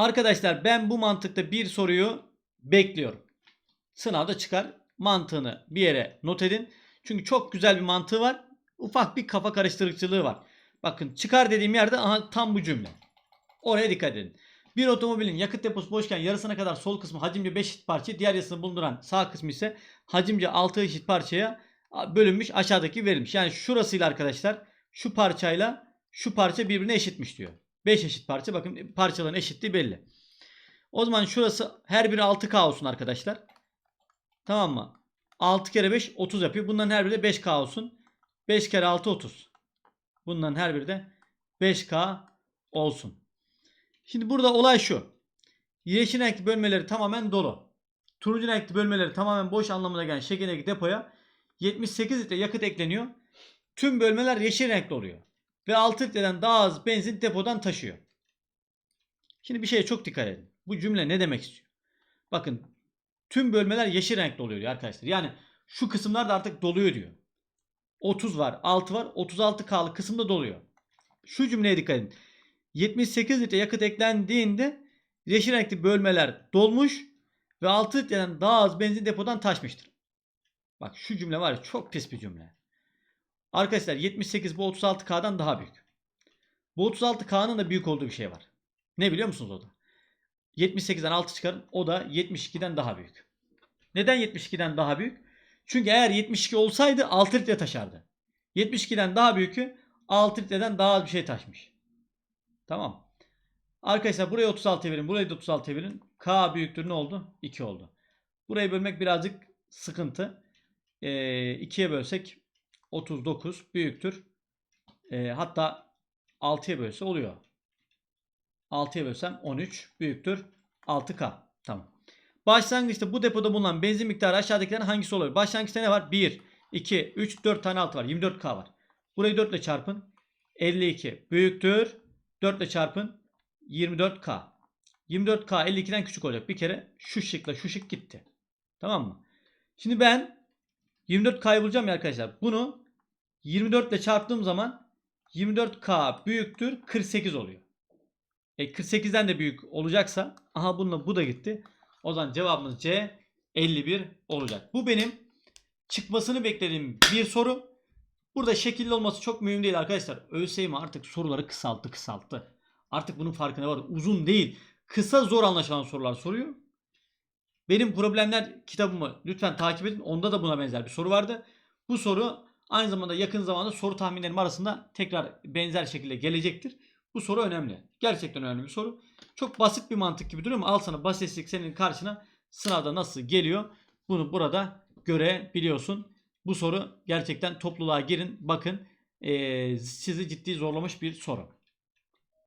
Arkadaşlar ben bu mantıkta bir soruyu bekliyorum. Sınavda çıkar. Mantığını bir yere not edin. Çünkü çok güzel bir mantığı var. Ufak bir kafa karıştırıcılığı var. Bakın çıkar dediğim yerde aha, tam bu cümle. Oraya dikkat edin. Bir otomobilin yakıt deposu boşken yarısına kadar sol kısmı hacimce 5 eşit parça, diğer yarısını bulunduran sağ kısmı ise hacimce 6 eşit parçaya bölünmüş aşağıdaki verilmiş. Yani şurasıyla arkadaşlar şu parçayla şu parça birbirine eşitmiş diyor. 5 eşit parça bakın parçaların eşitliği belli. O zaman şurası her biri 6K olsun arkadaşlar. Tamam mı? 6 kere 5 30 yapıyor. Bunların her biri de 5K olsun. 5 kere 6 30. Bunların her biri de 5K olsun. Şimdi burada olay şu. Yeşil renkli bölmeleri tamamen dolu. Turuncu renkli bölmeleri tamamen boş anlamına gelen şekildeki depoya 78 litre yakıt ekleniyor. Tüm bölmeler yeşil renkli oluyor. Ve 6 litreden daha az benzin depodan taşıyor. Şimdi bir şeye çok dikkat edin. Bu cümle ne demek istiyor? Bakın tüm bölmeler yeşil renkli oluyor arkadaşlar. Yani şu kısımlar da artık doluyor diyor. 30 var, 6 var, 36 K'lık kısımda doluyor. Şu cümleye dikkat edin. 78 litre yakıt eklendiğinde yeşil renkli bölmeler dolmuş ve 6 litreden daha az benzin depodan taşmıştır. Bak şu cümle var ya çok pis bir cümle. Arkadaşlar 78 bu 36K'dan daha büyük. Bu 36K'nın da büyük olduğu bir şey var. Ne biliyor musunuz o da? 78'den 6 çıkarın o da 72'den daha büyük. Neden 72'den daha büyük? Çünkü eğer 72 olsaydı 6 litre taşardı. 72'den daha büyükü 6 litreden daha az bir şey taşmış. Tamam. Arkadaşlar buraya 36 verin. Burayı da 36 verin. K büyüktür ne oldu? 2 oldu. Burayı bölmek birazcık sıkıntı. Ee, 2'ye bölsek 39 büyüktür. Ee, hatta 6'ya bölse oluyor. 6'ya bölsem 13 büyüktür 6K. Tamam. Başlangıçta bu depoda bulunan benzin miktarı aşağıdakilerin hangisi olur? Başlangıçta ne var? 1, 2, 3, 4 tane altı var. 24K var. Burayı 4 ile çarpın. 52 büyüktür. 4 ile çarpın. 24K. 24K 52'den küçük olacak. Bir kere şu şıkla şu şık gitti. Tamam mı? Şimdi ben 24K'yı bulacağım ya arkadaşlar. Bunu 24 ile çarptığım zaman 24K büyüktür 48 oluyor. E 48'den de büyük olacaksa aha bununla bu da gitti. O zaman cevabımız C 51 olacak. Bu benim çıkmasını beklediğim bir soru. Burada şekilli olması çok mühim değil arkadaşlar. ÖSYM artık soruları kısalttı kısalttı. Artık bunun farkına var. Uzun değil. Kısa zor anlaşılan sorular soruyor. Benim problemler kitabımı lütfen takip edin. Onda da buna benzer bir soru vardı. Bu soru aynı zamanda yakın zamanda soru tahminlerim arasında tekrar benzer şekilde gelecektir. Bu soru önemli. Gerçekten önemli bir soru. Çok basit bir mantık gibi duruyor ama al sana basitlik senin karşına sınavda nasıl geliyor bunu burada görebiliyorsun. Bu soru gerçekten topluluğa girin bakın ee, sizi ciddi zorlamış bir soru.